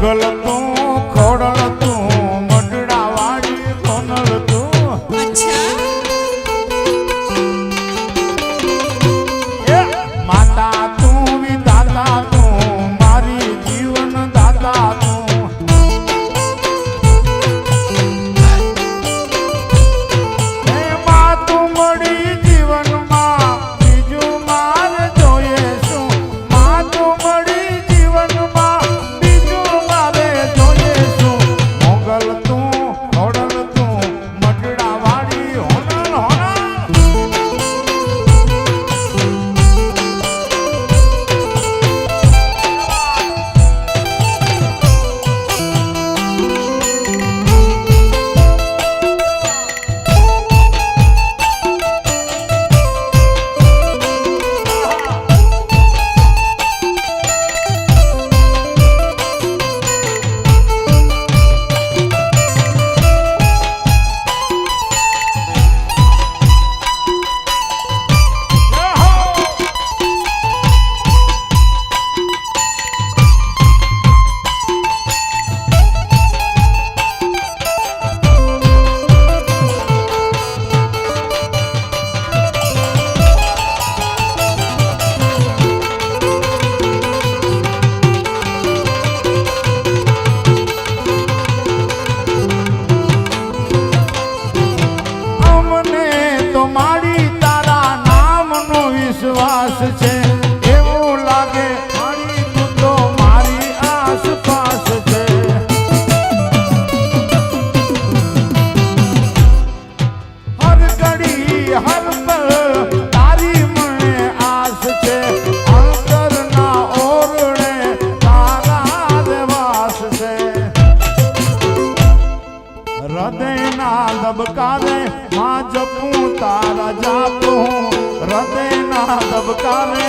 મુગલ તું હૃદયના ધબકારે માં જપું તારા જાપું. હૃદયના ધબકારે